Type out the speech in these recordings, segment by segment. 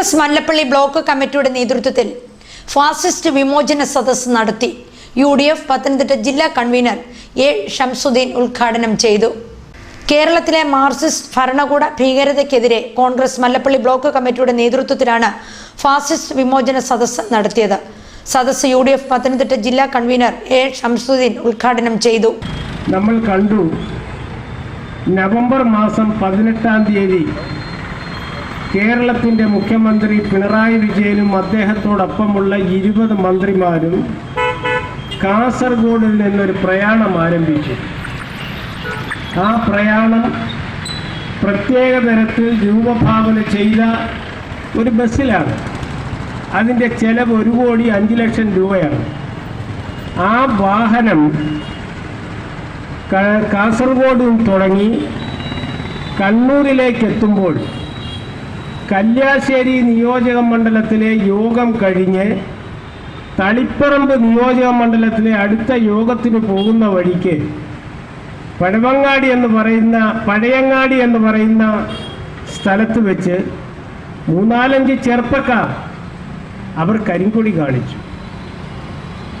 Congress Mallappally block കമ്മിറ്റിയുടെ നേതൃത്വത്തിൽ fascist വിമോചന സദസ് നടത്തി. യു ഡി എഫ് പത്തനംതിട്ട ജില്ലാ കൺവീനർ എ ഷംസുദ്ദീൻ ഉദ്ഘാടനം ചെയ്തു. കേരളത്തിലെ മാർക്സിസ്റ്റ് ഭരണകൂട ഭീകരതയ്ക്കെതിരെ കോൺഗ്രസ് മല്ലപ്പള്ളി ബ്ലോക്ക് കമ്മിറ്റിയുടെ നേതൃത്വത്തിലാണ് ഫാസിസ്റ്റ് വിമോചന സദസ്സ് നടത്തിയത്. സദസ്സ് യു ഡി എഫ് പത്തനംതിട്ട ജില്ലാ കൺവീനർ എ ഷംസുദ്ദീൻ ഉദ്ഘാടനം ചെയ്തു. നമ്മൾ കണ്ടു. നവംബർ മാസം പതിനെട്ടാം തീയതി കേരളത്തിന്റെ മുഖ്യമന്ത്രി പിണറായി വിജയനും അദ്ദേഹത്തോടൊപ്പമുള്ള ഇരുപത് മന്ത്രിമാരും കാസർഗോഡിൽ നിന്നൊരു പ്രയാണം ആരംഭിച്ചു. ആ പ്രയാണം പ്രത്യേക തരത്തിൽ രൂപഭാവന ചെയ്ത ഒരു ബസ്സിലാണ്. അതിന്റെ ചെലവ് ഒരു കോടി അഞ്ച് ലക്ഷം രൂപയാണ്. ആ വാഹനം കാസർഗോഡ് തുടങ്ങി കണ്ണൂരിലേക്ക് എത്തുമ്പോൾ കല്യാശ്ശേരി നിയോജക മണ്ഡലത്തിലെ യോഗം കഴിഞ്ഞ് തളിപ്പറമ്പ് നിയോജക മണ്ഡലത്തിലെ അടുത്ത യോഗത്തിന് പോകുന്ന വഴിക്ക് പഴവങ്ങാടി എന്ന് പറയുന്ന പഴയങ്ങാടി എന്ന് പറയുന്ന സ്ഥലത്ത് വെച്ച് മൂന്നാലഞ്ച് ചെറുപ്പക്കാർ അവർ കരിങ്കൊടി കാണിച്ചു.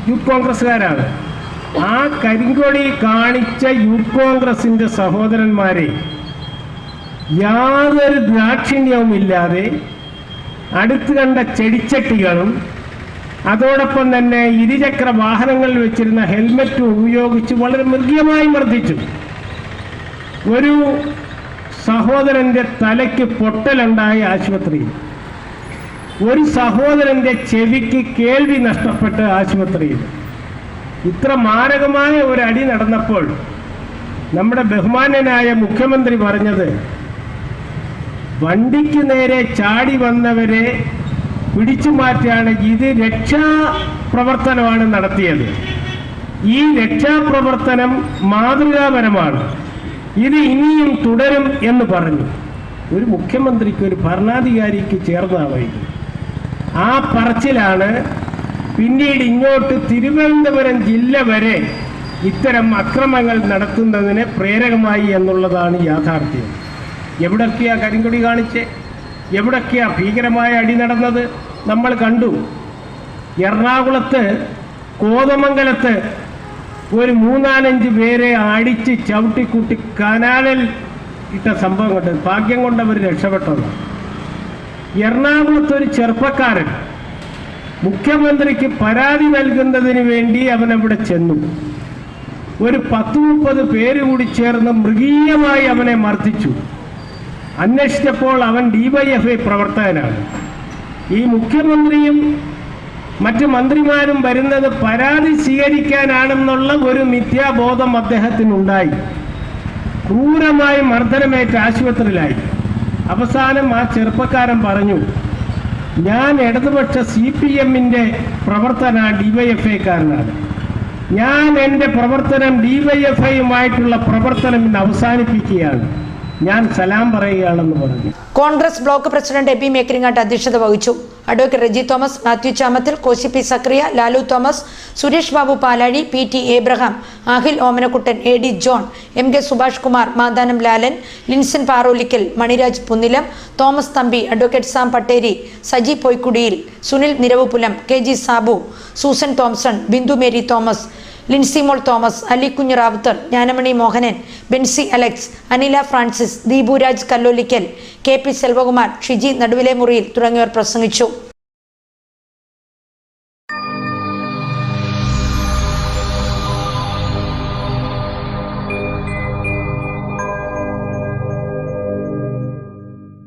യൂത്ത് കോൺഗ്രസ്സുകാരാണ്. ആ കരിങ്കൊടി കാണിച്ച യൂത്ത് കോൺഗ്രസിന്റെ സഹോദരന്മാരെ യാതൊരു ദാക്ഷിണ്യവുമില്ലാതെ അടുത്ത് കണ്ട ചെടിച്ചട്ടികളും അതോടൊപ്പം തന്നെ ഇരുചക്ര വാഹനങ്ങളിൽ വെച്ചിരുന്ന ഹെൽമറ്റും ഉപയോഗിച്ച് വളരെ മൃഗീയമായി മർദ്ദിച്ചു. ഒരു സഹോദരന്റെ തലയ്ക്ക് പൊട്ടലുണ്ടായ ആശുപത്രിയിൽ ഒരു സഹോദരന്റെ ചെവിക്ക് കേൾവി നഷ്ടപ്പെട്ട് ആശുപത്രിയിൽ ഇത്ര മാരകമായ ഒരു അടി നടന്നപ്പോൾ നമ്മുടെ ബഹുമാന്യനായ മുഖ്യമന്ത്രി പറഞ്ഞത് വണ്ടിക്ക് നേരെ ചാടി വന്നവരെ പിടിച്ചു മാറ്റാണ്. ഇത് രക്ഷാപ്രവർത്തനമാണ് നടത്തിയത്. ഈ രക്ഷാപ്രവർത്തനം മാതൃകാപരമാണ്. ഇത് ഇനിയും തുടരും എന്ന് പറഞ്ഞു. ഒരു മുഖ്യമന്ത്രിക്ക് ഒരു ഭരണാധികാരിക്ക് ചേർന്നാവായിരുന്നു. ആ പറച്ചിലാണ് പിന്നീട് ഇങ്ങോട്ട് തിരുവനന്തപുരം ജില്ല വരെ ഇത്തരം അക്രമങ്ങൾ നടത്തുന്നതിന് പ്രേരകമായി എന്നുള്ളതാണ് യാഥാർത്ഥ്യം. എവിടൊക്കെയാ കരിങ്കൊടി കാണിച്ച്? എവിടൊക്കെയാ ഭീകരമായ അടി നടന്നത്? നമ്മൾ കണ്ടു. എറണാകുളത്ത് കോതമംഗലത്ത് ഒരു മൂന്നാലഞ്ച് പേരെ അടിച്ച് ചവിട്ടിക്കൂട്ടി കനാലിൽ ഇട്ട സംഭവം കണ്ടത്. ഭാഗ്യം കൊണ്ട് അവർ രക്ഷപ്പെട്ടതാണ് എറണാകുളത്ത് ഒരു ചെറുപ്പക്കാരൻ മുഖ്യമന്ത്രിക്ക് പരാതി നൽകുന്നതിന് വേണ്ടി അവൻ അവിടെ ചെന്നു. ഒരു പത്ത് മുപ്പത് പേര് കൂടി ചേർന്ന് മൃഗീയമായി അവനെ മർദ്ദിച്ചു. അന്വേഷിച്ചപ്പോൾ അവൻ ഡിവൈഎഫ്ഐ പ്രവർത്തകനാണ്. ഈ മുഖ്യമന്ത്രിയും മറ്റ് മന്ത്രിമാരും വരുന്നത് പരാതി സ്വീകരിക്കാനാണെന്നുള്ള ഒരു മിഥ്യാബോധം അദ്ദേഹത്തിനുണ്ടായി. ക്രൂരമായി മർദ്ദനമേറ്റ് ആശുപത്രിയിലായി. അവസാനം ആ ചെറുപ്പക്കാരൻ പറഞ്ഞു ഞാൻ ഇടതുപക്ഷ സി പി എമ്മിന്റെ പ്രവർത്തന ഡിവൈഎഫ്ഐക്കാരനാണ് ഞാൻ എന്റെ പ്രവർത്തനം ഡിവൈഎഫ്ഐയുമായിട്ടുള്ള പ്രവർത്തനം ഇന്ന് അവസാനിപ്പിക്കുകയാണ്. ഞാൻ സലാം പറയുകയാണെന്ന് പറഞ്ഞു. Congress block president Abi Mekkaringattu അധ്യക്ഷത വഹിച്ചു. Advocate Reji Thomas Mathew Chamathil Koshy P Sakriya Lalu Thomas Suresh Babu Palazhi P T Abraham Ahil Omanakuttan A D John M K Subhash Kumar Mathanam Lalan Linson Parolikkal Maniraj Punnilam Thomas Thampi advocate Sam Patteri Saji Poykkudiyil Sunil Niravupulam K G Sabu Susan Thomson Bindu Mary Thomas Linsimol Thomas Ali Kunju Rawther Gnanamani Mohanan Benzy Alex Anila Francis Deepuraj Kallolikkal K P Selvakumar Shiji നടുവിലെ മുറിയിൽ തുടങ്ങിയവർ പ്രസംഗിച്ചു.